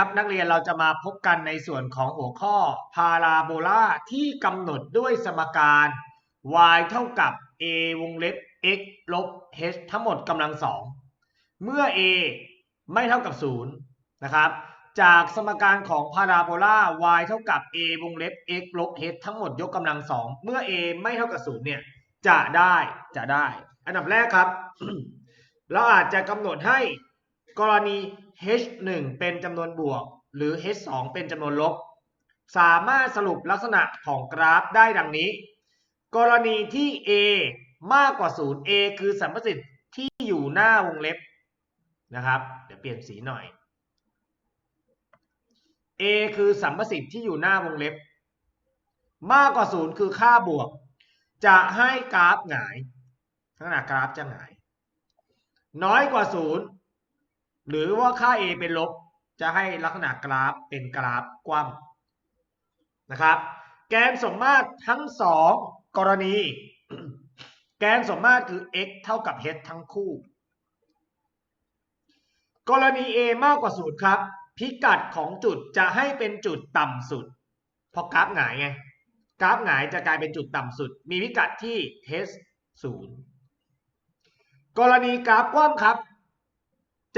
นะครับ นักเรียนเราจะมาพบกันในส่วนของหัวข้อพาราโบลาที่กำหนดด้วยสมการ y เท่ากับ a วงเล็บ x ลบ h ทั้งหมดกำลังสองเมื่อ a ไม่เท่ากับ 0 นะครับ จากสมการของพาราโบลา y เท่ากับ a วงเล็บ x ลบ h ทั้งหมดยกกำลังสองเมื่อ a ไม่เท่ากับ 0 เนี่ยจะได้จะได้ อันดับแรกครับ เราอาจจะกำหนดให้ กรณี h 1เป็นจำนวนบวก หรือ h 2เป็นจำนวนลบ สามารถสรุปลักษณะของกราฟได้ดังนี้ กรณีที่ a มากกว่า 0 a คือสัมประสิทธิ์ที่อยู่หน้าวงเล็บนะครับ เดี๋ยวเปลี่ยนสีหน่อย a คือสัมประสิทธิ์ที่อยู่หน้าวงเล็บ มากกว่า 0 คือค่าบวก จะให้กราฟหงายลักษณะกราฟจะหงาย น้อยกว่า 0 หรือว่าค่า a เป็นลบ จะให้ลักษณะกราฟเป็นกราฟกว้ำนะครับ แกนสมมาตรทั้งสองกรณี แกนสมมาตรคือ x เท่ากับ h ทั้งคู่ กรณี a มากกว่า0ครับ พิกัดของจุดจะให้เป็นจุดต่ำสุด เพราะกราฟหงายไง กราฟหงายจะกลายเป็นจุดต่ำสุด มีพิกัดที่ h 0กรณีกราฟกว้างครับ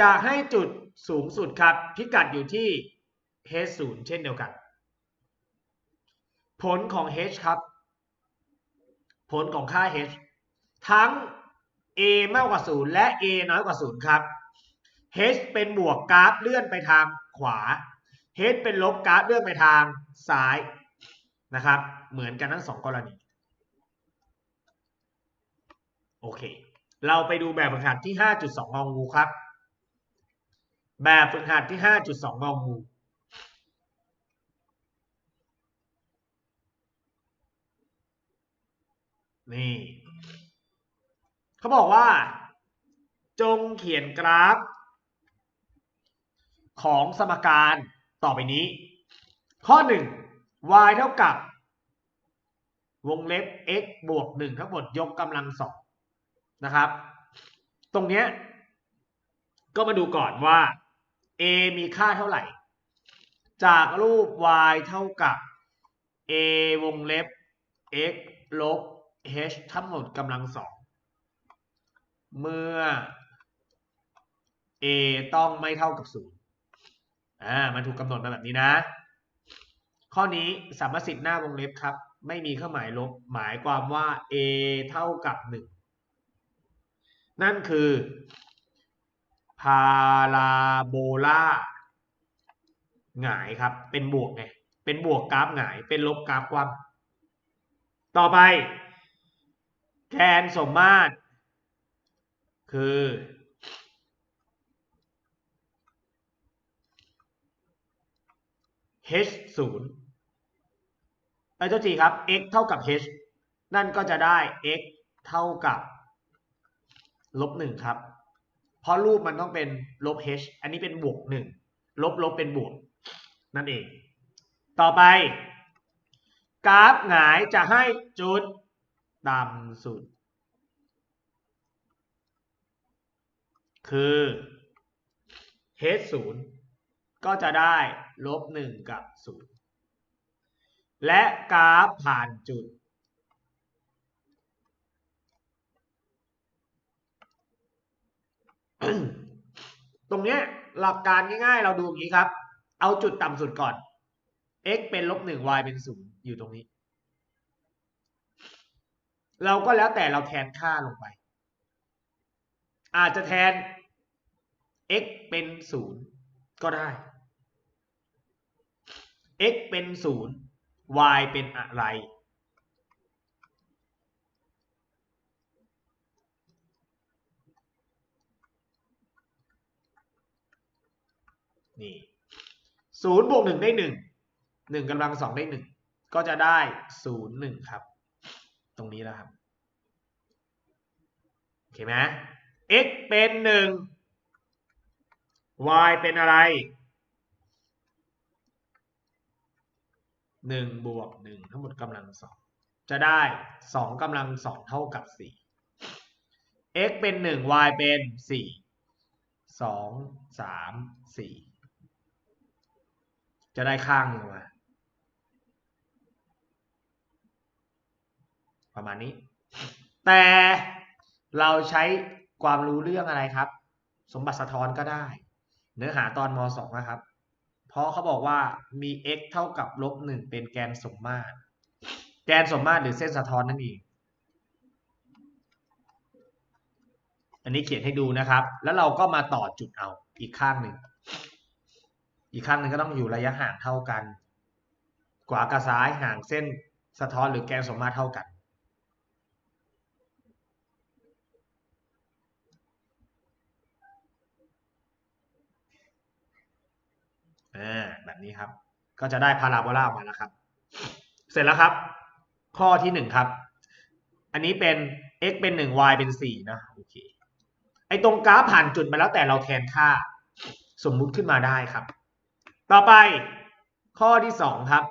จะให้จุดสูงสุดครับ พิกัดอยู่ที่ h 0 เช่นเดียวกัน ผลของ h ครับ ผลของค่า h ทั้ง a มากกว่า 0 และ a น้อยกว่า 0 ครับ h เป็นบวกกราฟเลื่อนไปทางขวา h เป็นลบกราฟเลื่อนไปทางซ้ายนะครับ เหมือนกันทั้งสองกรณี โอเค เราไปดูแบบฝึกหัดที่ 5.2งองูครับ แบบฝึกหัดที่ 5.2 งองู นี่เขาบอกว่า จงเขียนกราฟ ของสมการต่อไปนี้ ข้อ 1 y เท่ากับ วงเล็บ x บวก 1 ทั้งหมดยกกำลังสองนะครับ ตรงเนี้ยก็มาดูก่อนว่า a มีค่าเท่าไหร่ จากรูป y เท่ากับ a วงเล็บ x ลบ h ทั้งหมดกำลังสอง เมื่อ a ต้องไม่เท่ากับ0อ่า มันถูกกำหนดมาแบบนี้นะ ข้อนี้สามสิทธิ์หน้าวงเล็บครับ ไม่มีเครื่องหมายลบ หมายความว่า a เท่ากับ1นั่นคือ พาราโบลาหงายครับ เป็นบวกไง เป็นบวกกราฟหงาย เป็นลบกราฟกว้าง ต่อไป แกนสมมาตร คือ h 0ไอ้เจ้าทีครับ x เท่ากับ h นั่นก็จะได้ x เท่ากับลบหนึ่งครับ เพราะรูปมันต้องเป็นลบ h อันนี้เป็นบวกหนึ่งลบลบเป็นบวก นั่นเอง ต่อไป กราฟหงายจะให้จุดต่ำสุด คือ h 0ก็จะได้ลบหนึ่งกับ 0 และกราฟผ่านจุด ตรงเนี้ยหลักการง่ายๆ เราดูอย่างนี้ครับ เอาจุดต่ำสุดก่อน x เป็นลบหนึ่ง y เป็นศูนย์อยู่ตรงนี้ เราก็แล้วแต่เราแทนค่าลงไป อาจจะแทน x เป็นศูนย์ก็ได้ x เป็นศูนย์ y เป็นอะไร นี่ศูนย์บวกหนึ่งได้หนึ่งหนึ่งกำลังสองได้หนึ่งก็จะได้ศูนย์หนึ่งครับ ตรงนี้แล้วครับโอเคไหม x เป็นหนึ่ง y เป็นอะไรหนึ่งบวกหนึ่งทั้งหมดกำลังสองจะได้สองกำลังสองเท่ากับสี่ x เป็นหนึ่ง y เป็นสี่สองสามสี่ จะได้ข้างหนึ่งมา ประมาณนี้ แต่เราใช้ความรู้เรื่องอะไรครับ สมบัติสะท้อนก็ได้ เนื้อหาตอนม .2 นะครับ เพราะเขาบอกว่ามี x เท่ากับลบหนึ่งเป็นแกนสมมาตร แกนสมมาตรหรือเส้นสะท้อนนั่นเองอันนี้เขียนให้ดูนะครับ แล้วเราก็มาต่อจุดเอาอีกข้างหนึ่ง อีกข้างหนึ่งก็ต้องอยู่ระยะห่างเท่ากันขวากับซ้ายห่างเส้นสะท้อนหรือแกนสมมาตรเท่ากันอแบบนี้ครับ ก็จะได้พาราโบลาออกมาแล้วครับ เสร็จแล้วครับ ข้อที่หนึ่งครับ อันนี้เป็น x เป็นหนึ่ง y เป็นสี่นะโอเคไอตรงกราฟผ่านจุดมาแล้วแต่เราแทนค่าสมมุติขึ้นมาได้ครับ ต่อไปข้อที่สองครับ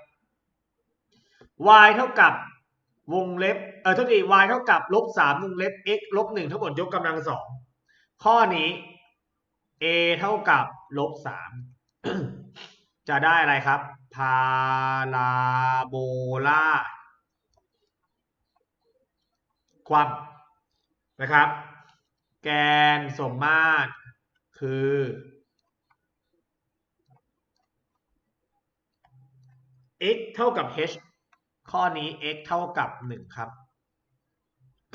y เท่ากับวงเล็บเออโทุกที y เท่ากับลบสามวงเล็บ x ลบหนึ่งทั้งหมดยกกำลังสองข้อนี้ a เท่ากับลบสามจะได้อะไรครับพาราโบลาความนะครับ แกนสมมาตรคือ x เท่ากับ h ข้อนี้ x เท่ากับ 1 ครับ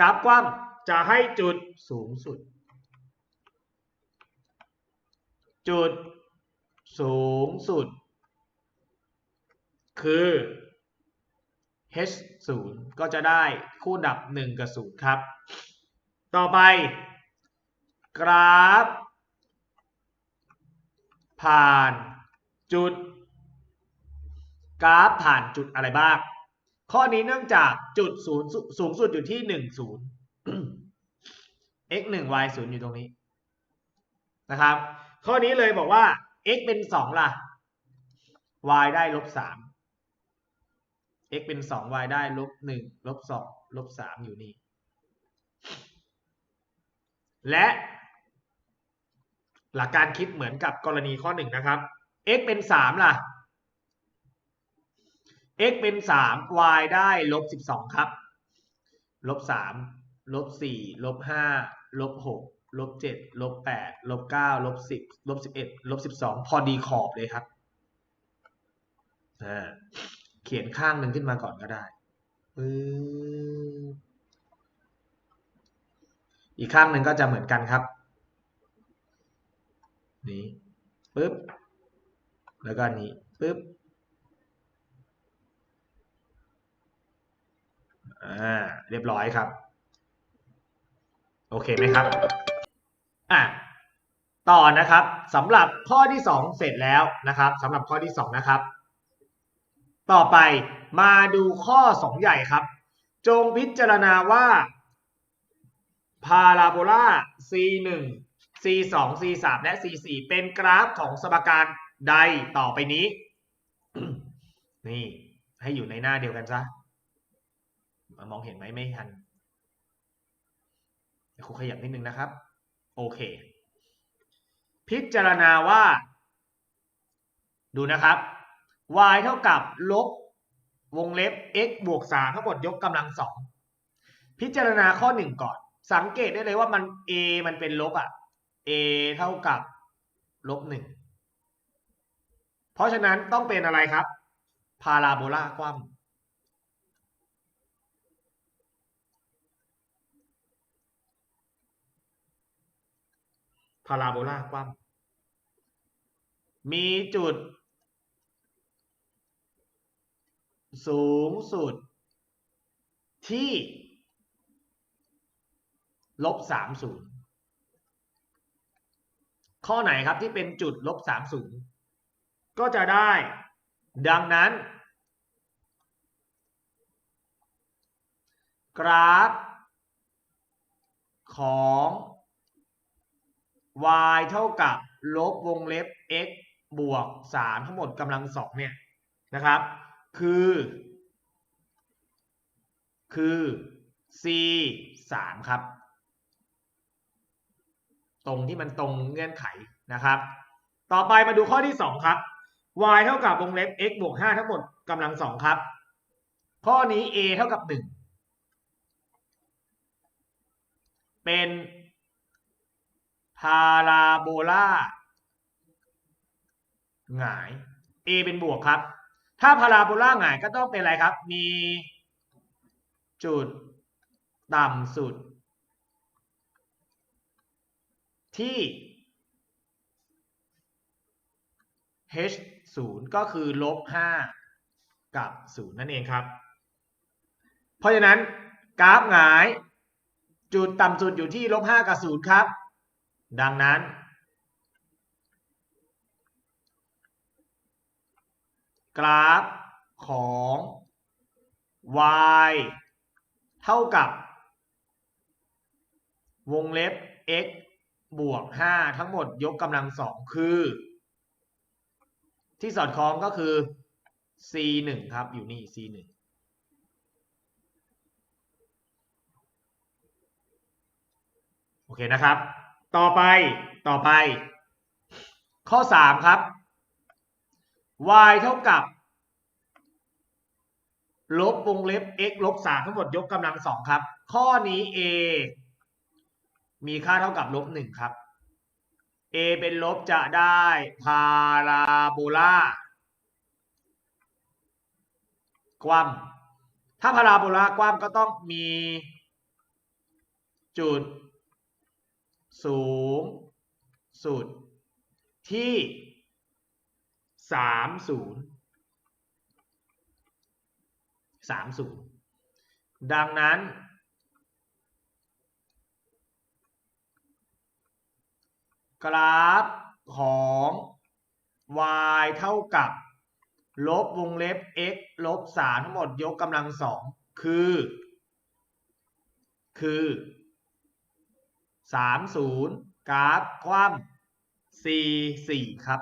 กราฟกว้างจะให้จุดสูงสุด จุดสูงสุด คือ h 0ก็จะได้คู่ดับ 1 กับ 0 ครับ ต่อไป กราฟ ผ่านจุด กราฟผ่านจุดอะไรบ้าง ข้อนี้เนื่องจากจุดศูนย์สูงสุดอยู่ที่1 0 x 1 y 0อยู่ตรงนี้นะครับ ข้อนี้เลยบอกว่า x เป็น2ล่ะ y ได้ลบ3 x เป็น2 y ได้ลบ1ลบ2ลบ3อยู่นี่ และ หลักการคิดเหมือนกับกรณีข้อ1นะครับ x เป็น3ล่ะ x เป็น 3 y ได้ลบ 12 ครับ ลบ 3 ลบ 4 ลบ 5 ลบ 6 ลบ 7 ลบ 8 ลบ 9 ลบ 10 ลบ 11 ลบ 12 พอดีขอบเลยครับ เขียนข้างหนึ่งขึ้นมาก่อนก็ได้ อีกข้างหนึ่งก็จะเหมือนกันครับ นี้ปึ๊บ แล้วก็นี้ปึ๊บ อ่าเรียบร้อยครับ โอเคไหมครับอะต่อนะครับสำหรับข้อที่สองเสร็จแล้วนะครับสำหรับข้อที่สองนะครับ ต่อไปมาดูข้อสองใหญ่ครับ จงพิจารณาว่าพาราโบลา c1 c2 c3 และ c4 เป็นกราฟของสมการใดต่อไปนี้ นี่ให้อยู่ในหน้าเดียวกันซะ มองเห็นไหมไม่ทันครูขยับนิดนึงนะครับ โอเค พิจารณาว่า ดูนะครับ y เท่ากับลบวงเล็บ x บวก3ทั้งหมดยกกำลังสองพิจารณาข้อ1ก่อน สังเกตได้เลยว่ามัน a มันเป็นลบอะ a เท่ากับลบ1เพราะฉะนั้นต้องเป็นอะไรครับ พาราโบลาคว่ำ พาราโบลากว้างมีจุด สูงสุด ที่ลบสามศูนย์ข้อไหนครับที่เป็นจุดลบสามศูนย์ก็จะได้ ดังนั้น กราฟของ y เท่ากับลบวงเล็บ x บวก 3 ทั้งหมดกำลังสองเนี่ยนะครับ คือ คือ c 3ครับ ตรงที่มันตรงเงื่อนไขนะครับ ต่อไปมาดูข้อที่ 2 ครับ y เท่ากับวงเล็บ x บวกห้าทั้งหมดกำลังสองครับ ข้อนี้ a เท่ากับหนึ่งเป็น พาราโบลาหงาย a เป็นบวกครับ ถ้าพาราโบลาหงายก็ต้องเป็นอะไรครับ มีจุดต่ำสุด ที่ h 0ก็คือลบ5กับ 0 นั่นเองครับ เพราะฉะนั้นกราฟหงาย จุดต่ำสุดอยู่ที่ลบ5กับ 0 ครับ ดังนั้น กราฟของ y เท่ากับ วงเล็บ x บวก 5 ทั้งหมดยกกำลังสองคือ ที่สอดคล้องก็คือ c 1ครับ อยู่นี่ c 1โอเคนะครับ ต่อไปต่อไป ข้อ3ครับ y เท่ากับ ลบวงเล็บ x ลบ3ทั้งหมดยกกำลังสองครับ ข้อนี้ a มีค่าเท่ากับลบ1ครับ a เป็นลบจะได้พาราโบลากว้ำถ้าพาราโบลากว้ำก็ต้องมีจุด สูงสุดที่สามศูนย์สามศูนย์ดังนั้น กราฟของ y เท่ากับ ลบวงเล็บ x ลบสามทั้งหมดยกกำลังสองคือ คือ สามศูนย์กราฟคว่ำ c สี่ครับ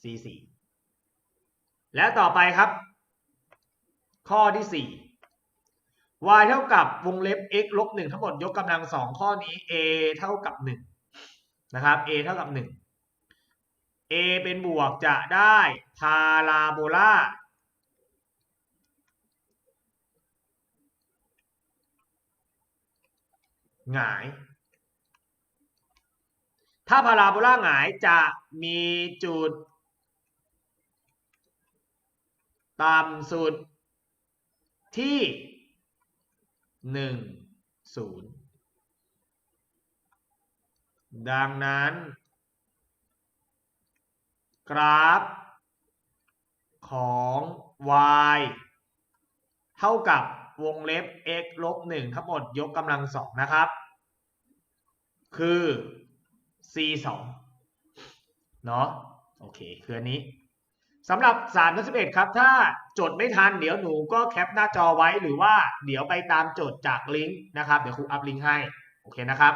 c สี่และต่อไปครับ ข้อที่สี่ y เท่ากับวงเล็บ x ลบหนึ่งทั้งหมดยกกำลังสองข้อนี้ a เท่ากับหนึ่งนะครับ a เท่ากับหนึ่ง a เป็นบวกจะได้พาราโบลา หงาย ถ้าพาราโบลาหงายจะมีจุดต่ำสุดที่หนึ่งศูนย์ดังนั้น กราฟของ y เท่ากับ วงเล็บ x ลบ1ทั้งหมดยกกำลังสองนะครับ คือ c 2เนาะโอเคคืออันนี้สำหรับ3กับ11ครับ ถ้าจดไม่ทัน เดี๋ยวหนูก็แคปหน้าจอไว้หรือว่าเดี๋ยวไปตามโจทย์จากลิงก์นะครับ เดี๋ยวครูอัพลิงก์ให้ โอเคนะครับ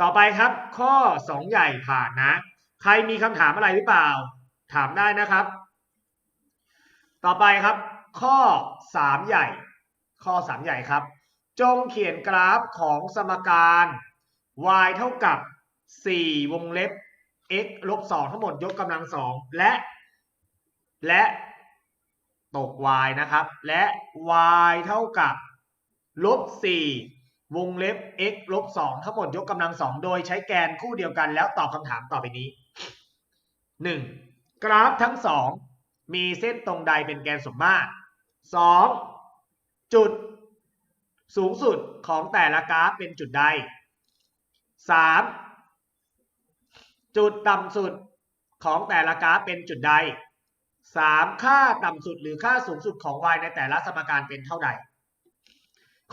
ต่อไปครับข้อ 2 ใหญ่ผ่านนะ ใครมีคำถามอะไรหรือเปล่า ถามได้นะครับ ต่อไปครับ ข้อ 3 ใหญ่ ข้อ 3 ใหญ่ครับ จงเขียนกราฟของสมการ y เท่ากับ 4 วงเล็บ x ลบ 2 ทั้งหมดยกกำลัง 2 และ และตก y นะครับ และ y เท่ากับลบ 4 วงเล็บ x ลบ 2 ทั้งหมดยกกำลัง 2 โดยใช้แกนคู่เดียวกันแล้วตอบคำถามต่อไปนี้ 1. กราฟทั้ง 2 มีเส้นตรงใดเป็นแกนสมมาตร 2. จุดสูงสุดของแต่ละกราฟเป็นจุดใด 3. จุดต่ำสุดของแต่ละกราฟเป็นจุดใด 3. ค่าต่ำสุดหรือค่าสูงสุดของ y ในแต่ละสมการเป็นเท่าใด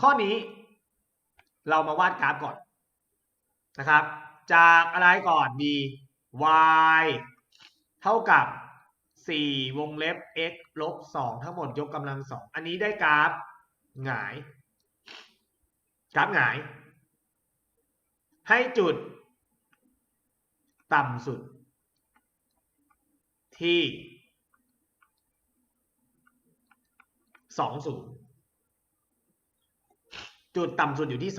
ข้อนี้เรามาวาดกราฟก่อนนะครับ จากอะไรก่อน b y เท่ากับ 4วงเล็บ x ลบ2ทั้งหมดยกกำลัง2อันนี้ได้กราฟหงาย กราฟหงาย ให้จุด ต่ำสุด ที่20จุดต่ำสุดอยู่ที่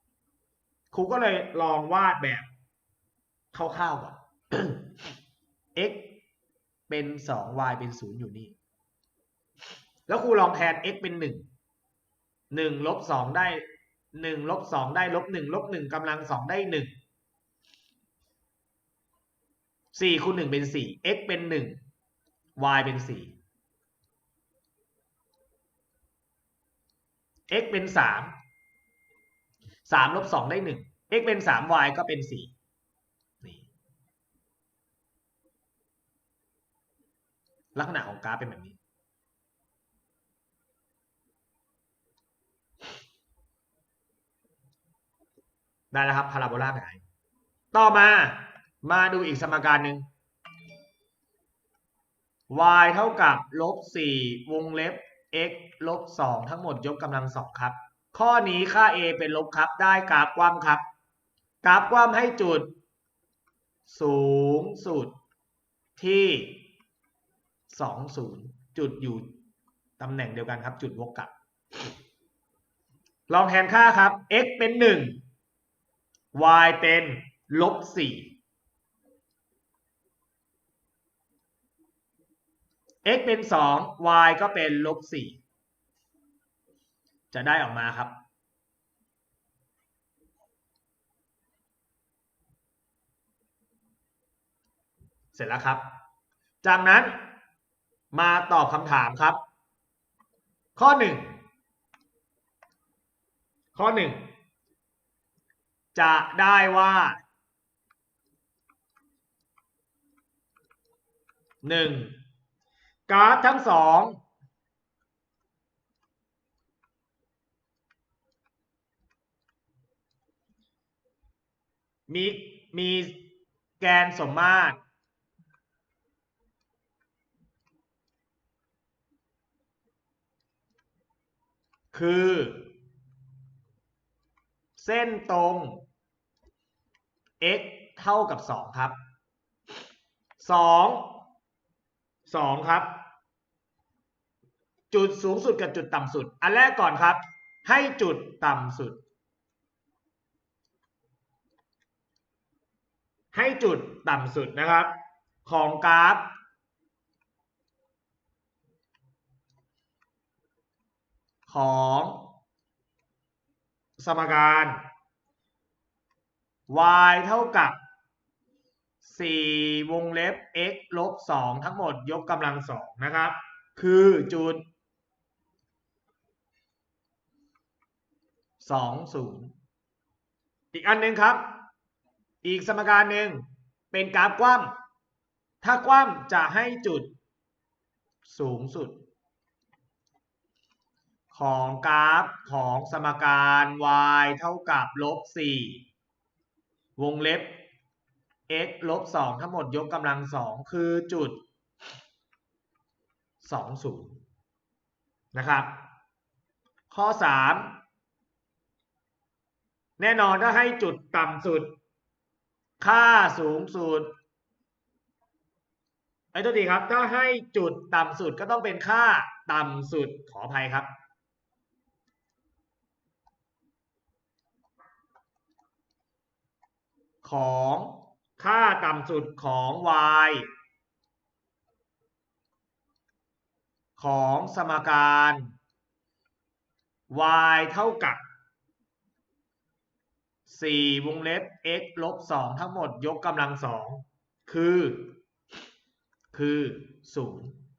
20ครูก็เลยลองวาดแบบคร่าวๆก่อน x เป็นสอง y เป็นศูนย์อยู่นี่ แล้วครูลองแทน x เป็นหนึ่งหนึ่งลบสองได้หนึ่งลบสองได้ลบหนึ่งลบหนึ่งกำลังสองได้หนึ่งสี่คูณหนึ่งเป็นสี่ x เป็นหนึ่ง y เป็นสี่ x เป็นสามสามลบสองได้หนึ่ง x เป็นสาม y ก็เป็นสี่นี่ ลักษณะของกราฟเป็นแบบนี้ ได้แล้วครับพาราโบลาหาย ต่อมามาดูอีกสมการหนึ่ง y เท่ากับลบสี่วงเล็บ x ลบสองทั้งหมดยกกำลังสองครับ ข้อนี้ค่า a เป็นลบครับ ได้กราฟกว้างครับ กราฟกว้างให้จุด สูงสุดที่ สองศูนย์จุดอยู่ตำแหน่งเดียวกันครับ จุดวกกลับ ลองแทนค่าครับ x เป็นหนึ่ง y เป็นลบสี่ x เป็นสอง y ก็เป็นลบสี่จะได้ออกมาครับเสร็จแล้วครับ จากนั้น มาตอบคำถามครับ ข้อหนึ่งข้อหนึ่งจะได้ว่าหนึ่งกราฟทั้งสองมีมีแกนสมมาตร คือ เส้นตรง x เท่ากับ 2 ครับ 2 2 ครับ จุดสูงสุดกับจุดต่ำสุด อันแรกก่อนครับ ให้จุดต่ำสุด ให้จุดต่ำสุดนะครับ ของกราฟ ของสมการ y เท่ากับ 4 วงเล็บ x ลบ 2 ทั้งหมดยกกำลังสองนะครับ คือจุด 20 อีกอันหนึ่งครับ อีกสมการหนึ่งเป็นกราฟกว้ำถ้ากว้ำจะให้จุดสูงสุด ของกราฟของสมการ y เท่ากับลบ4วงเล็บ x ลบ2ทั้งหมดยกกำลัง2คือจุด20นะครับ ข้อ 3 แน่นอนถ้าให้จุดต่ำสุด ค่าสูงสุดไอ้ตัวดีครับ ถ้าให้จุดต่ำสุดก็ต้องเป็นค่าต่ำสุดขออภัยครับ ของค่าต่ำสุดของ y ของสมการ y เท่ากับ 4 วงเล็บ x ลบ 2 ทั้งหมดยกกำลังสองคือ คือ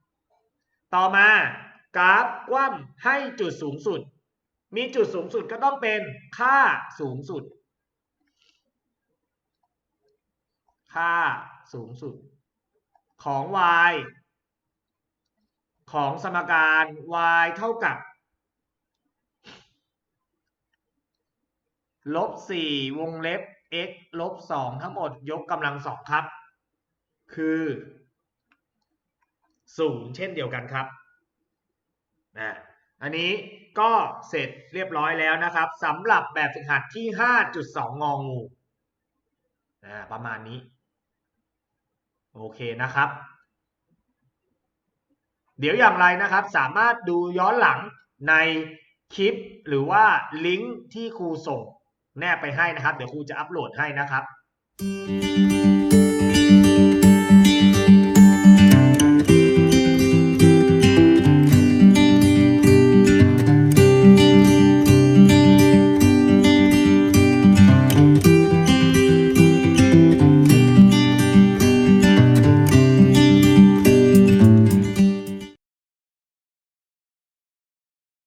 0 ต่อมากราฟกว้ำให้จุดสูงสุด มีจุดสูงสุดก็ต้องเป็นค่าสูงสุด ค่าสูงสุด ของ y ของสมการ y เท่ากับลบ4วงเล็บ x ลบ2ทั้งหมดยกกำลังสองครับ คือ0เช่นเดียวกันครับนะอันนี้ก็เสร็จเรียบร้อยแล้วนะครับสำหรับแบบฝึกหัดที่ 5.2 งองูนะประมาณนี้ โอเคนะครับ เดี๋ยวอย่างไรนะครับ สามารถดูย้อนหลังในคลิปหรือว่าลิงก์ที่ครูส่งแนบไปให้นะครับ เดี๋ยวครูจะอัปโหลดให้นะครับ